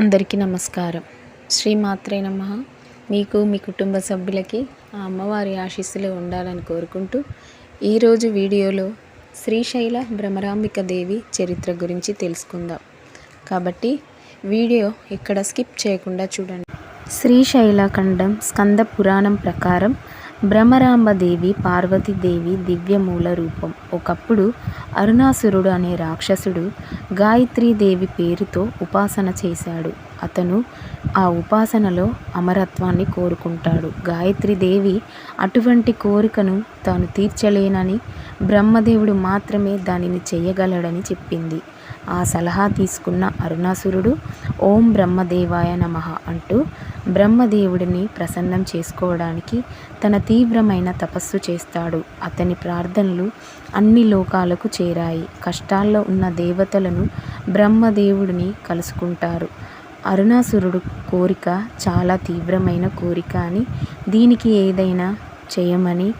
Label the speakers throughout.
Speaker 1: అందరికీ నమస్కారం. శ్రీమాత్రే నమ. మీకు మీ కుటుంబ సభ్యులకి ఆ అమ్మవారి ఆశీస్సులు ఉండాలని కోరుకుంటూ ఈరోజు వీడియోలో శ్రీశైల భ్రమరాంబిక దేవి చరిత్ర గురించి తెలుసుకుందాం. కాబట్టి వీడియో ఇక్కడ స్కిప్ చేయకుండా చూడండి. శ్రీశైల ఖండం స్కంద పురాణం ప్రకారం భ్రమరాంబదేవి పార్వతీదేవి దివ్యమూల రూపం. ఒకప్పుడు అరుణాసురుడు అనే రాక్షసుడు గాయత్రీదేవి పేరుతో ఉపాసన చేశాడు. అతను ఆ ఉపాసనలో అమరత్వాన్ని కోరుకుంటాడు. గాయత్రీదేవి అటువంటి కోరికను తాను తీర్చలేనని బ్రహ్మదేవుడు మాత్రమే దానిని చేయగలడని చెప్పింది. ఆ సలహా తీసుకున్న అరుణాసురుడు ఓం బ్రహ్మదేవాయ నమ అంటూ బ్రహ్మదేవుడిని ప్రసన్నం చేసుకోవడానికి తన తీవ్రమైన తపస్సు చేస్తాడు. అతని ప్రార్థనలు అన్ని లోకాలకు చేరాయి. కష్టాల్లో ఉన్న దేవతలను బ్రహ్మదేవుడిని కలుసుకుంటారు. అరుణాసురుడు కోరిక చాలా తీవ్రమైన కోరిక అని దీనికి ఏదైనా చేయమని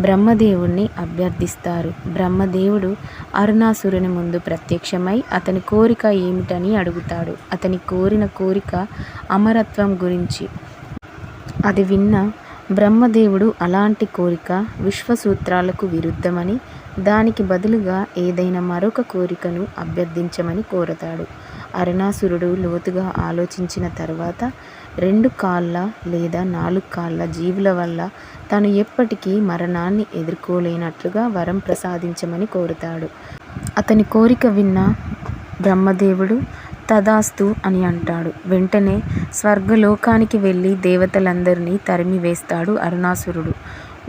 Speaker 1: బ్రహ్మదేవుణ్ణి అభ్యర్థిస్తారు. బ్రహ్మదేవుడు అరుణాసురుని ముందు ప్రత్యక్షమై అతని కోరిక ఏమిటని అడుగుతాడు. అతని కోరిన కోరిక అమరత్వం గురించి. అది విన్న బ్రహ్మదేవుడు అలాంటి కోరిక విశ్వసూత్రాలకు విరుద్ధమని దానికి బదులుగా ఏదైనా మరొక కోరికను అభ్యర్థించమని కోరతాడు. అరుణాసురుడు లోతుగా ఆలోచించిన తర్వాత రెండు కాళ్ళ లేదా నాలుగు కాళ్ళ జీవుల వల్ల తను ఎప్పటికీ మరణాన్ని ఎదుర్కోలేనట్లుగా వరం ప్రసాదించమని కోరుతాడు. అతని కోరిక విన్న బ్రహ్మదేవుడు తదాస్తు అని అంటాడు. వెంటనే స్వర్గలోకానికి వెళ్ళి దేవతలందరినీ తరిమివేస్తాడు అరుణాసురుడు.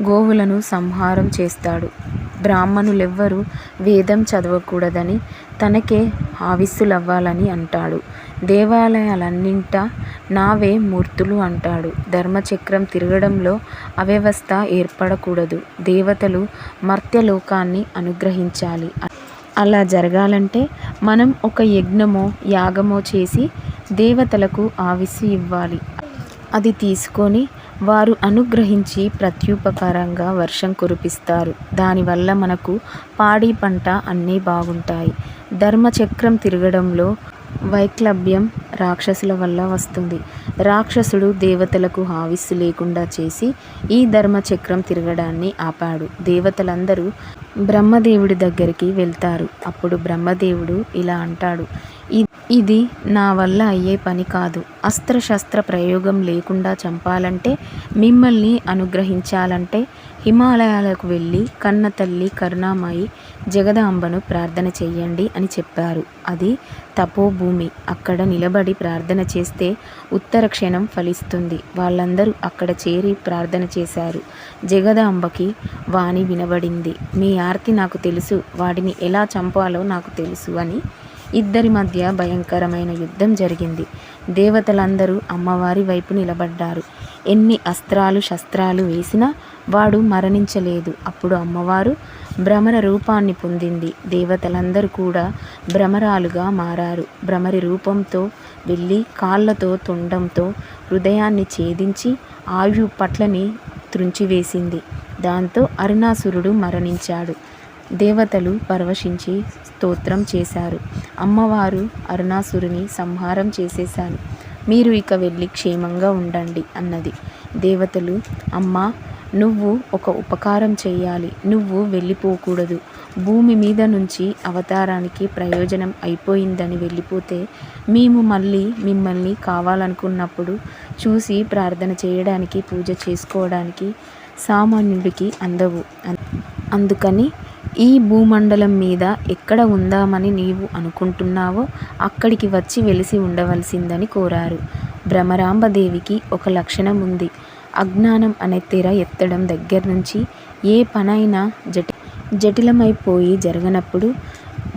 Speaker 1: గోవులను సంహారం చేస్తాడు. బ్రాహ్మణులెవ్వరూ వేదం చదవకూడదని తనకే ఆవిస్సులవ్వాలని అంటాడు. దేవాలయాలన్నింటా నావే మూర్తులు అంటాడు. ధర్మచక్రం తిరగడంలో అవ్యవస్థ ఏర్పడకూడదు. దేవతలు మర్త్యలోకాన్ని అనుగ్రహించాలి. అలా జరగాలంటే మనం ఒక యజ్ఞమో యాగమో చేసి దేవతలకు ఆవిసి ఇవ్వాలి. అది తీసుకొని వారు అనుగ్రహించి ప్రత్యుపకారంగా వర్షం కురిపిస్తారు. దానివల్ల మనకు పాడి పంట అన్నీ బాగుంటాయి. ధర్మచక్రం తిరగడంలో వైక్లభ్యం రాక్షసుల వల్ల వస్తుంది. రాక్షసుడు దేవతలకు హావిస్సు లేకుండా చేసి ఈ ధర్మచక్రం తిరగడాన్ని ఆపాడు. దేవతలందరూ బ్రహ్మదేవుడి దగ్గరికి వెళ్తారు. అప్పుడు బ్రహ్మదేవుడు ఇలా అంటాడు ఇది నా వల్ల అయ్యే పని కాదు. అస్త్రశస్త్ర ప్రయోగం లేకుండా చంపాలంటే మిమ్మల్ని అనుగ్రహించాలంటే హిమాలయాలకు వెళ్ళి కన్న తల్లి కరుణామాయి జగదాంబను ప్రార్థన చెయ్యండి అని చెప్పారు. అది తపోభూమి. అక్కడ నిలబడి ప్రార్థన చేస్తే ఉత్తర క్షణం ఫలిస్తుంది. వాళ్ళందరూ అక్కడ చేరి ప్రార్థన చేశారు. జగదాంబకి వాణి వినబడింది. మీ ఆర్తి నాకు తెలుసు. వాడిని ఎలా చంపాలో నాకు తెలుసు అని. ఇద్దరి మధ్య భయంకరమైన యుద్ధం జరిగింది. దేవతలందరూ అమ్మవారి వైపు నిలబడ్డారు. ఎన్ని అస్త్రాలు శస్త్రాలు వేసినా వాడు మరణించలేదు. అప్పుడు అమ్మవారు భ్రమర రూపాన్ని పొందింది. దేవతలందరూ కూడా భ్రమరాలుగా మారారు. భ్రమరి రూపంతో వెళ్ళి కాళ్ళతో తొండంతో హృదయాన్ని ఛేదించి ఆయు పట్లని త్రుంచివేసింది. దాంతో అరుణాసురుడు మరణించాడు. దేవతలు పరవశించి స్తోత్రం చేశారు. అమ్మవారు అరుణాసురుని సంహారం చేసేశాను మీరు ఇక వెళ్ళి క్షేమంగా ఉండండి అన్నది. దేవతలు అమ్మ నువ్వు ఒక ఉపకారం చేయాలి. నువ్వు వెళ్ళిపోకూడదు. భూమి మీద నుంచి అవతారానికి ప్రయోజనం అయిపోయిందని వెళ్ళిపోతే మేము మళ్ళీ మిమ్మల్ని కావాలనుకున్నప్పుడు చూసి ప్రార్థన చేయడానికి పూజ చేసుకోవడానికి సామాన్యుడికి అందవు. అందుకని ఈ భూమండలం మీద ఎక్కడ ఉందామని నీవు అనుకుంటున్నావో అక్కడికి వచ్చి వెలిసి ఉండవలసిందని కోరారు. భ్రమరాంబదేవికి ఒక లక్షణం ఉంది. అజ్ఞానం అనే తెర ఎత్తడం దగ్గర నుంచి ఏ పనైనా జటి జటిలమైపోయి జరగనప్పుడు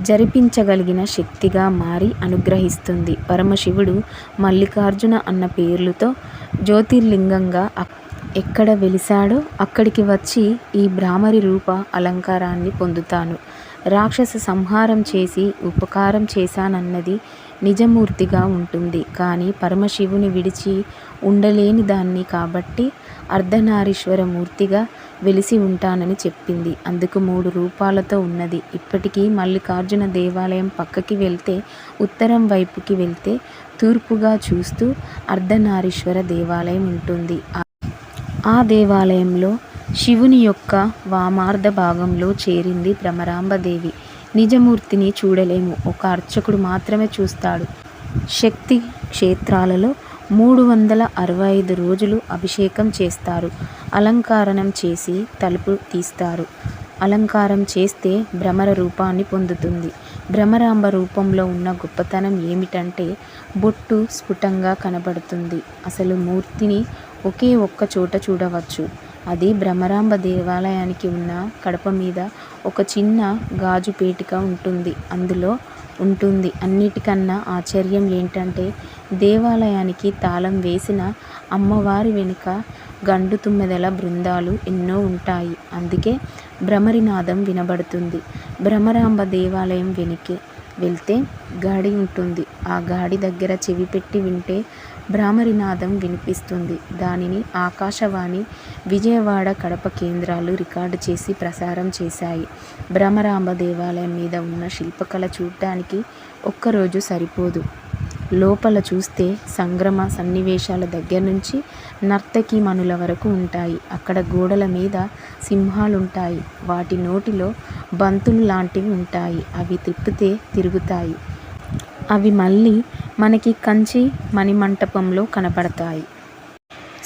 Speaker 1: జరిపించగలిగిన శక్తిగా మారి అనుగ్రహిస్తుంది. పరమశివుడు మల్లికార్జున అన్న పేర్లతో జ్యోతిర్లింగంగా ఎక్కడ వెలిశాడో అక్కడికి వచ్చి ఈ భ్రామరి రూప అలంకారాన్ని పొందుతాను. రాక్షస సంహారం చేసి ఉపకారం చేశానన్నది నిజమూర్తిగా ఉంటుంది. కానీ పరమశివుని విడిచి ఉండలేని దాన్ని కాబట్టి అర్ధనారీశ్వర మూర్తిగా వెలిసి ఉంటానని చెప్పింది. అందుకు మూడు రూపాలతో ఉన్నది. ఇప్పటికీ మల్లికార్జున దేవాలయం పక్కకి వెళ్తే ఉత్తరం వైపుకి వెళ్తే తూర్పుగా చూస్తూ అర్ధనారీశ్వర దేవాలయం ఉంటుంది. ఆ దేవాలయంలో శివుని యొక్క వామార్ధ భాగంలో చేరింది భ్రమరాంబదేవి. నిజమూర్తిని చూడలేము. ఒక అర్చకుడు మాత్రమే చూస్తాడు. శక్తి క్షేత్రాలలో మూడు వందల అరవై ఐదు రోజులు అభిషేకం చేస్తారు. అలంకారణం చేసి తలుపు తీస్తారు. అలంకారం చేస్తే భ్రమర రూపాన్ని పొందుతుంది. భ్రమరాంబ రూపంలో ఉన్న గొప్పతనం ఏమిటంటే బొట్టు స్ఫుటంగా కనబడుతుంది. అసలు మూర్తిని ఒకే ఒక్క చోట చూడవచ్చు. అది భ్రమరాంబ దేవాలయానికి ఉన్న కడప మీద ఒక చిన్న గాజు పేటిక ఉంటుంది. అందులో ఉంటుంది. అన్నిటికన్నా ఆశ్చర్యం ఏంటంటే దేవాలయానికి తాళం వేసిన అమ్మవారి వెనుక గండు తుమ్మెదల బృందాలు ఎన్నో ఉంటాయి. అందుకే భ్రమరినాదం వినబడుతుంది. భ్రమరాంబ దేవాలయం వెనుకే వెళ్తే గాడి ఉంటుంది. ఆ గాడి దగ్గర చెవి పెట్టి వింటే భ్రామరినాదం వినిపిస్తుంది. దానిని ఆకాశవాణి విజయవాడ కడప కేంద్రాలు రికార్డు చేసి ప్రసారం చేశాయి. భ్రమరాంబ దేవాలయం మీద ఉన్న శిల్పకళ చూడటానికి ఒక్కరోజు సరిపోదు. లోపల చూస్తే సంగ్రమ సన్నివేశాల దగ్గర నుంచి నర్తకి మనుల వరకు ఉంటాయి. అక్కడ గోడల మీద సింహాలుంటాయి. వాటి నోటిలో బంతులు లాంటివి ఉంటాయి. అవి తిప్పితే తిరుగుతాయి. అవి మళ్ళీ మనకి కంచి మణిమంటపంలో కనపడతాయి.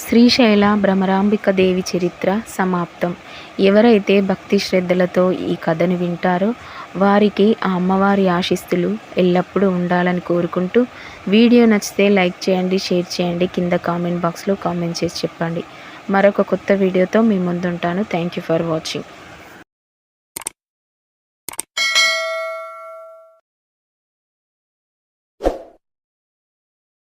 Speaker 1: శ్రీశైల భ్రమరాంబిక దేవి చరిత్ర సమాప్తం. ఎవరైతే భక్తి శ్రద్ధలతో ఈ కథను వింటారో వారికి ఆ అమ్మవారి ఆశిస్తులు ఎల్లప్పుడూ ఉండాలని కోరుకుంటూ వీడియో నచ్చితే లైక్ చేయండి షేర్ చేయండి కింద కామెంట్ బాక్స్లో కామెంట్ చేసి చెప్పండి. మరొక కొత్త వీడియోతో మీ ముందుంటాను. Thank you for watching.